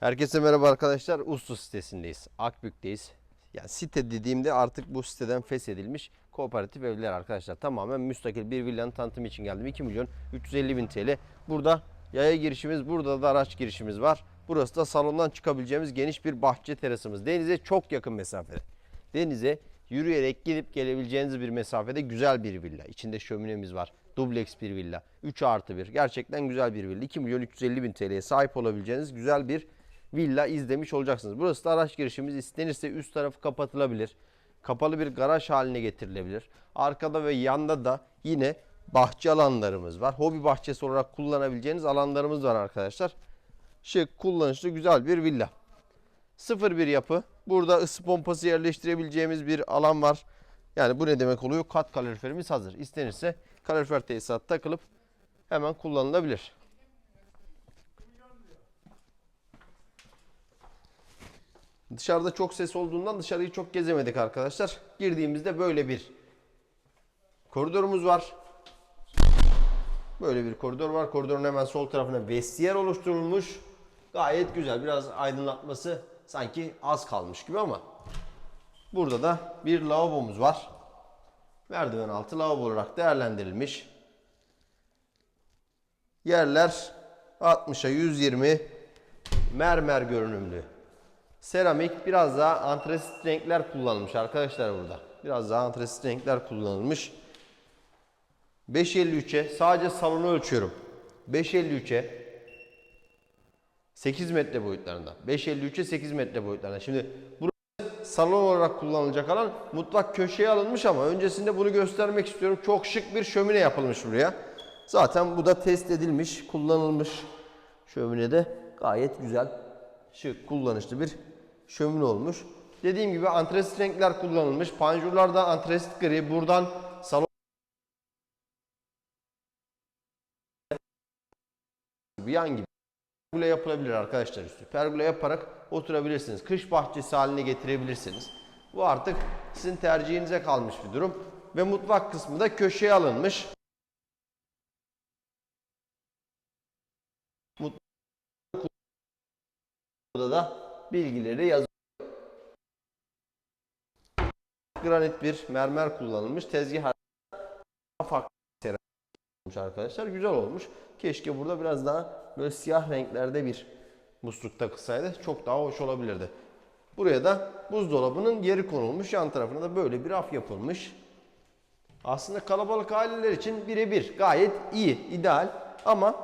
Herkese merhaba arkadaşlar. Uslu sitesindeyiz. Akbük'teyiz. Yani site dediğimde artık bu siteden feshedilmiş kooperatif evler arkadaşlar. Tamamen müstakil bir villanın tanıtımı için geldim. 2 milyon 350 bin TL. Burada yaya girişimiz, burada da araç girişimiz var. Burası da salondan çıkabileceğimiz geniş bir bahçe terasımız. Denize çok yakın mesafede. Denize yürüyerek gidip gelebileceğiniz bir mesafede güzel bir villa. İçinde şöminemiz var. Dubleks bir villa. 3 artı 1. Gerçekten güzel bir villa. 2 milyon 350 bin TL'ye sahip olabileceğiniz güzel bir villa izlemiş olacaksınız. Burası da araç girişimiz. İstenirse üst tarafı kapatılabilir. Kapalı bir garaj haline getirilebilir. Arkada ve yanda da yine bahçe alanlarımız var. Hobi bahçesi olarak kullanabileceğiniz alanlarımız var arkadaşlar. Şık, kullanışlı, güzel bir villa. Sıfır bir yapı. Burada ısı pompası yerleştirebileceğimiz bir alan var. Yani bu ne demek oluyor? Kat kaloriferimiz hazır. İstenirse kalorifer tesisat takılıp hemen kullanılabilir. Dışarıda çok ses olduğundan dışarıyı çok gezemedik arkadaşlar. Girdiğimizde böyle bir koridorumuz var. Böyle bir koridor var. Koridorun hemen sol tarafına vestiyer oluşturulmuş. Gayet güzel. Biraz aydınlatması sanki az kalmış gibi ama burada da bir lavabomuz var. Merdiven altı lavabo olarak değerlendirilmiş. Yerler 60'a 120 mermer görünümlü. Seramik biraz daha antresit renkler kullanılmış arkadaşlar burada. Biraz daha antresit renkler kullanılmış. 5.53'e sadece salonu ölçüyorum. 5.53'e 8 metre boyutlarında. 5.53'e 8 metre boyutlarında. Şimdi burası salon olarak kullanılacak alan mutfak köşeye alınmış ama öncesinde bunu göstermek istiyorum. Çok şık bir şömine yapılmış buraya. Zaten bu da test edilmiş, kullanılmış şöminede gayet güzel, şık, kullanışlı bir şömine olmuş. Dediğim gibi antresit renkler kullanılmış. Panjurlarda antresit gri. Buradan salon gibi yan gibi pergola yapılabilir arkadaşlar üstü. Pergola yaparak oturabilirsiniz. Kış bahçesi haline getirebilirsiniz. Bu artık sizin tercihinize kalmış bir durum. Ve mutfak kısmı da köşeye alınmış. Burada da bilgileri yazıyor. Granit bir mermer kullanılmış. Tezgah farklı olmuş arkadaşlar. Güzel olmuş. Keşke burada biraz daha böyle siyah renklerde bir musluk takılsaydı çok daha hoş olabilirdi. Buraya da buzdolabının yeri konulmuş. Yan tarafına da böyle bir raf yapılmış. Aslında kalabalık aileler için birebir gayet iyi, ideal ama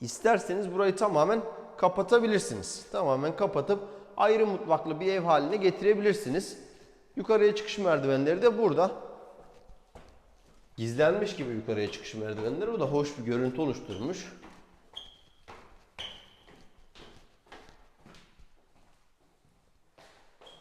isterseniz burayı tamamen kapatabilirsiniz. Tamamen kapatıp ayrı mutfaklı bir ev haline getirebilirsiniz. Yukarıya çıkış merdivenleri de burada. Gizlenmiş gibi yukarıya çıkış merdivenleri. Bu da hoş bir görüntü oluşturmuş.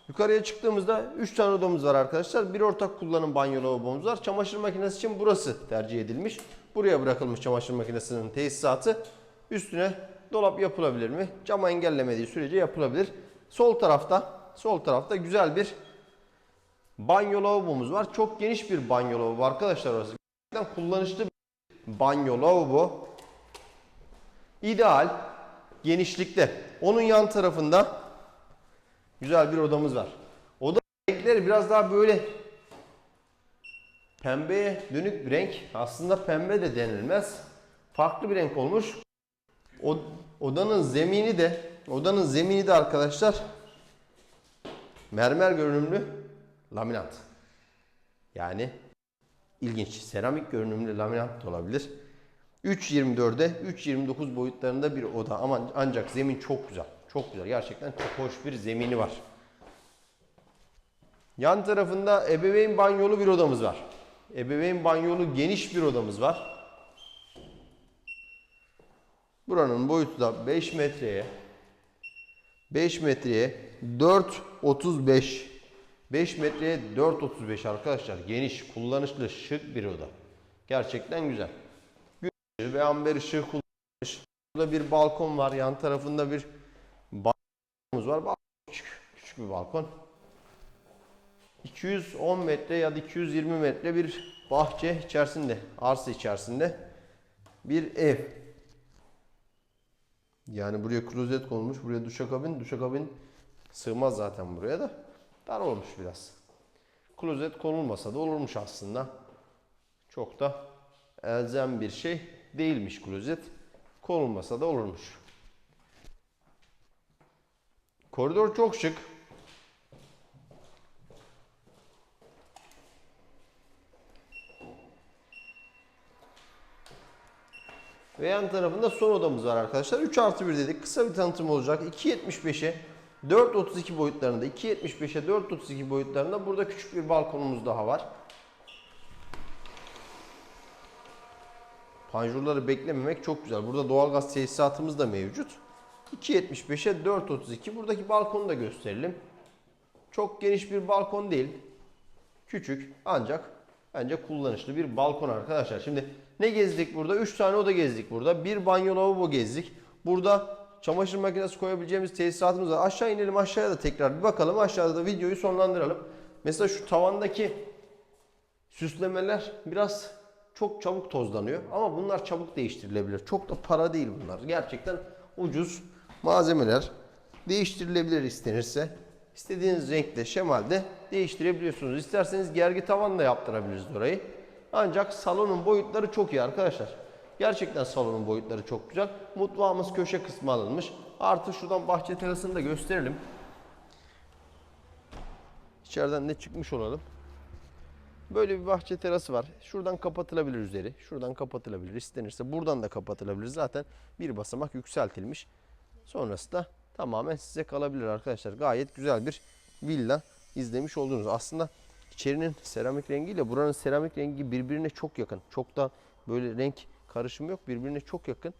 Yukarıya çıktığımızda 3 tane odamız var arkadaşlar. Bir ortak kullanım banyo lavabomuz var. Çamaşır makinesi için burası tercih edilmiş. Buraya bırakılmış çamaşır makinesinin tesisatı. Üstüne dolap yapılabilir mi? Cama engellemediği sürece yapılabilir. Sol tarafta, sol tarafta güzel bir banyo lavabomuz var. Çok geniş bir banyo lavabo arkadaşlar orası. Gerçekten kullanışlı bir banyo lavabo. İdeal genişlikte. Onun yan tarafında güzel bir odamız var. Oda renkleri biraz daha böyle pembeye dönük bir renk. Aslında pembe de denilmez. Farklı bir renk olmuş. Odanın zemini de odanın zemini de arkadaşlar mermer görünümlü laminat. Yani ilginç. Seramik görünümlü laminat da olabilir. 3.24'de 3.29 boyutlarında bir oda ama ancak zemin çok güzel. Çok güzel. Gerçekten çok hoş bir zemini var. Yan tarafında ebeveyn banyolu bir odamız var. Ebeveyn banyolu geniş bir odamız var. Buranın boyutu da 5 metreye 5 metreye 4.35 5 metreye 4.35 arkadaşlar. Geniş, kullanışlı, şık bir oda. Gerçekten güzel. Güneş ve amber ışığı kullanılmış. Burada bir balkon var. Yan tarafında bir balkonumuz var. Küçük, küçük bir balkon. 210 metre ya da 220 metre bir bahçe içerisinde, arsa içerisinde bir ev. Yani buraya klozet konulmuş, buraya duşakabin. Duşakabin sığmaz zaten buraya da. Dar olmuş biraz. Klozet konulmasa da olurmuş aslında. Çok da elzem bir şey değilmiş klozet. Konulmasa da olurmuş. Koridor çok şık. Ve yan tarafında son odamız var arkadaşlar. 3 artı 1 dedik. Kısa bir tanıtım olacak. 2.75'e 4.32 boyutlarında. 2.75'e 4.32 boyutlarında. Burada küçük bir balkonumuz daha var. Panjurları beklememek çok güzel. Burada doğalgaz tesisatımız da mevcut. 2.75'e 4.32. Buradaki balkonu da gösterelim. Çok geniş bir balkon değil. Küçük ancak bence kullanışlı bir balkon arkadaşlar. Şimdi ne gezdik burada? 3 tane oda gezdik burada. Bir banyo lavabo gezdik. Burada çamaşır makinesi koyabileceğimiz tesisatımız var. Aşağı inelim aşağıya da tekrar bir bakalım. Aşağıda da videoyu sonlandıralım. Mesela şu tavandaki süslemeler biraz çok çabuk tozlanıyor. Ama bunlar çabuk değiştirilebilir. Çok da para değil bunlar. Gerçekten ucuz malzemeler. Değiştirilebilir istenirse. İstediğiniz renkte, şemalde değiştirebiliyorsunuz. İsterseniz gergi tavan da yaptırabiliriz orayı. Ancak salonun boyutları çok iyi arkadaşlar. Gerçekten salonun boyutları çok güzel. Mutfağımız köşe kısmı alınmış. Artı şuradan bahçe terasını da gösterelim. İçeriden de çıkmış olalım. Böyle bir bahçe terası var. Şuradan kapatılabilir üzeri. Şuradan kapatılabilir. İstenirse buradan da kapatılabilir. Zaten bir basamak yükseltilmiş. Sonrası da tamamen size kalabilir arkadaşlar. Gayet güzel bir villa izlemiş oldunuz. Aslında içerinin seramik rengiyle buranın seramik rengi birbirine çok yakın. Çok da böyle renk karışımı yok. Birbirine çok yakın.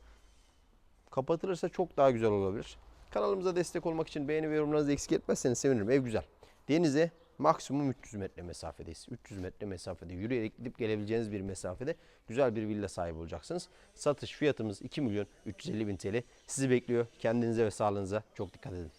Kapatılırsa çok daha güzel olabilir. Kanalımıza destek olmak için beğeni ve yorumlarınızı eksik etmezseniz sevinirim. Ev güzel. Denize maksimum 300 metre mesafedeyiz. 300 metre mesafede yürüyerek gidip gelebileceğiniz bir mesafede güzel bir villa sahibi olacaksınız. Satış fiyatımız 2 milyon 350 bin TL. Sizi bekliyor. Kendinize ve sağlığınıza çok dikkat edin.